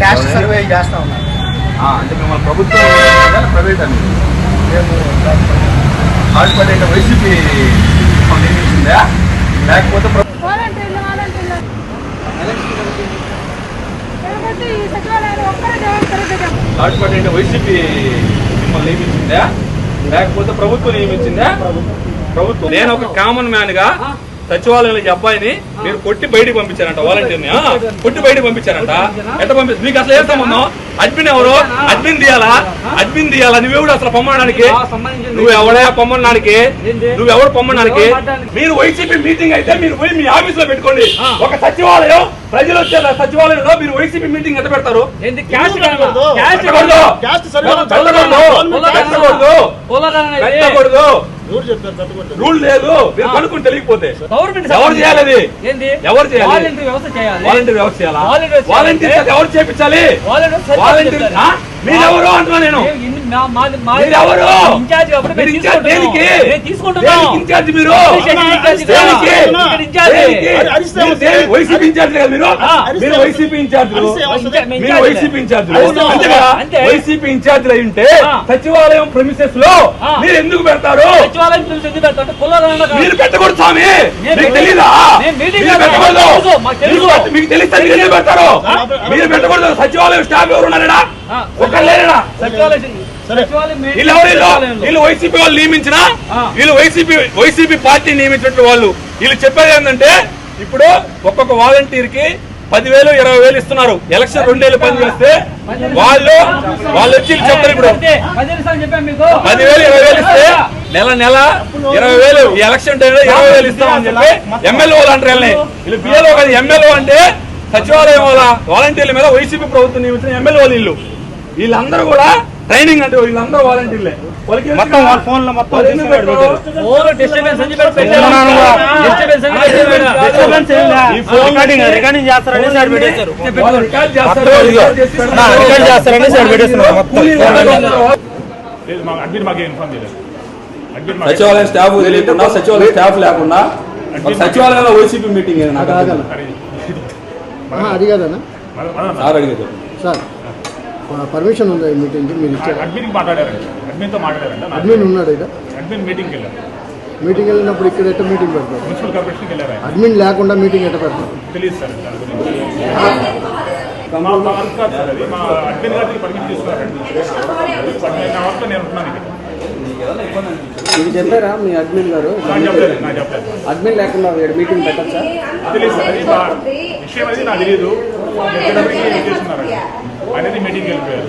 Caste survey చేస్తా ఉన్నాం. ఆ, అంటే మిమ్మల్ని ప్రభుత్వం ప్రైవేట్ అని. మేము హాస్పిటల్ అంటే వైసీపీ నియమించిందా లేకపోతే ప్ర- వాలంటీర్లు వాలంటీర్లు. లేకపోతే ఈ సచివాలయాలు ఒక్కరే జవాబు సరిగ్గా హాస్పిటల్ అంటే వైసీపీ మిమ్మల్ని నియమించిందా లేకపోతే ప్రభుత్వం నియమించిందా ప్రభుత్వం. నేను ఒక కామన్ మ్యాన్గా సచివాలయంలో ఈ అబ్బాయిని మీరు కొట్టి బయటికి పంపించారంట వాలంటీర్ని ఆ, కొట్టి బయటికి పంపించారంట. ఎట్ట పంపి మీకు అసలు ఏ సంబంధం? అడ్మిన్ ఎవరు? అడ్మిన్ తీయాలా అడ్మిన్ తీయాలా నువ్వెవడు అసలు పొమ్మడానికి నువ్వు ఎవడే పొమ్మడానికి నువ్వు ఎవడు పొమ్మడానికి మీరు వైసీపీ మీటింగ్ అయితే మీరు పోయి మీ ఆఫీస్లో పెట్టుకోండి ఒక సచివాలయం ప్రజలు వచ్చే సచివాలయంలో మీరు వైసీపీ మీటింగ్ ఎంత పెడతారు? పెట్టకూడదు. రూల్ లేదు. మీరు కనుక్కొని తెలియకపోతే గవర్నమెంట్ ఎవరు చేయాలి ఎవరు చేయాలి? వాలంటీర్ వ్యవస్థ చేయాలి. వాలంటీర్ వ్యవస్థ చేయాలా? వాలంటీర్ ఎవరు చేపించాలి? వాలంటీర్? మీరెవరు అంటున్నా నేను? వైసీపీ ఇన్ఛార్జ్ అయి ఉంటే. సచివాలయం ప్రెమిసెస్లో. మీరు ఎందుకు పెడతారు. మీరు పెట్టకూడదు స్వామి. మీకు తెలీదా? నేను మీటింగ్ మీరు కాదు. పెట్టకూడదు. మాకు తెలిస్తే మీరు ఎందుకు పెడతారు? మీరు పెట్టకూడదు. సచివాలయం స్టాఫ్ ఎవరు ఉన్నారా వీళ్ళు వైసీపీ వాళ్ళు నియమించిన. వీళ్ళు వైసీపీ వైసీపీ పార్టీ నియమించినట్టు వాళ్ళు. వీళ్ళు చెప్పేది ఏంటంటే ఇప్పుడు ఒక్కొక్క వాలంటీర్కి పదివేలు ఇరవై వేలు ఇస్తున్నారు. ఎలక్షన్ రెండేళ్ళు పని చేస్తే వాళ్ళు వాళ్ళు వచ్చి చెప్తారు ఇప్పుడు. పదివేలు ఇరవై వేలు ఇస్తే నెల నెల ఇరవై వేలు ఈ ఎలక్షన్ టైంలో ఇరవై వేలు ఇస్తామని చెప్పి ఎమ్మెల్యే వాళ్ళు అంటారు వీళ్ళు బిఎల్ఓ కాదు ఎమ్మెల్యే అంటే సచివాలయం వాళ్ళ వాలంటీర్ల మీద వైసీపీ ప్రభుత్వం నియమించిన ఎమ్మెల్యే వాళ్ళు వీళ్ళు. వీళ్ళందరూ కూడా ట్రైనింగ్ అంటే వీళ్ళందరూ వాలంటీర్లే. మొత్తం వాళ్ళ ఫోన్లో మొత్తం రికార్డింగ్ చేస్తారని రికార్డ్ చేస్తారని పెట్టేస్తున్నారు. సచివాలయం స్టాఫ్ తెలియకుండా సచివాలయం స్టాఫ్ లేకుండా సచివాలయంలో వైసీపీ మీటింగ్ నాకు అది కాదన్నా? సార్ అడిగారు. సార్. పర్మిషన్ ఉంది ఈ మీటింగ్కి మీరు ఇచ్చారు? అడ్మిట్కి మాట్లాడారండి. అడ్మిన్తో మాట్లాడారంట. నాకు అడ్మిన్ ఉన్నాడు ఇక్కడ అడ్మిన్ మీటింగ్కి వెళ్ళారు. మీటింగ్ వెళ్ళినప్పుడు ఇక్కడ ఎట్ట మీటింగ్ పెడతారు? మున్సిపల్ కార్పొరేషన్కి వెళ్ళారు ఆయన. అడ్మిన్ లేకుండా మీటింగ్ ఎట్ట పెడతారు? తెలియదు సార్ దాని గురించి. మా మా వర్క్ కాదు సార్ అది. మా అడ్మిన్ గారికి పర్మిషన్ తీసుకున్నారండి. నా వర్క్ నేను ఉంటున్నాను ఇక్కడ. మీకు చెప్పారా మీ అడ్మిన్ గారు? నాకు చెప్పలేదు నాకు చెప్పలేదు. అడ్మిన్ లేకుండా మీటింగ్ పెట్టచ్చా? తెలియదు సార్ అది మా విషయం అది నాకు తెలియదు. ఎక్కడికి చేసుకున్నారండి అనేది మీటింగ్కి వెళ్ళిపోయారు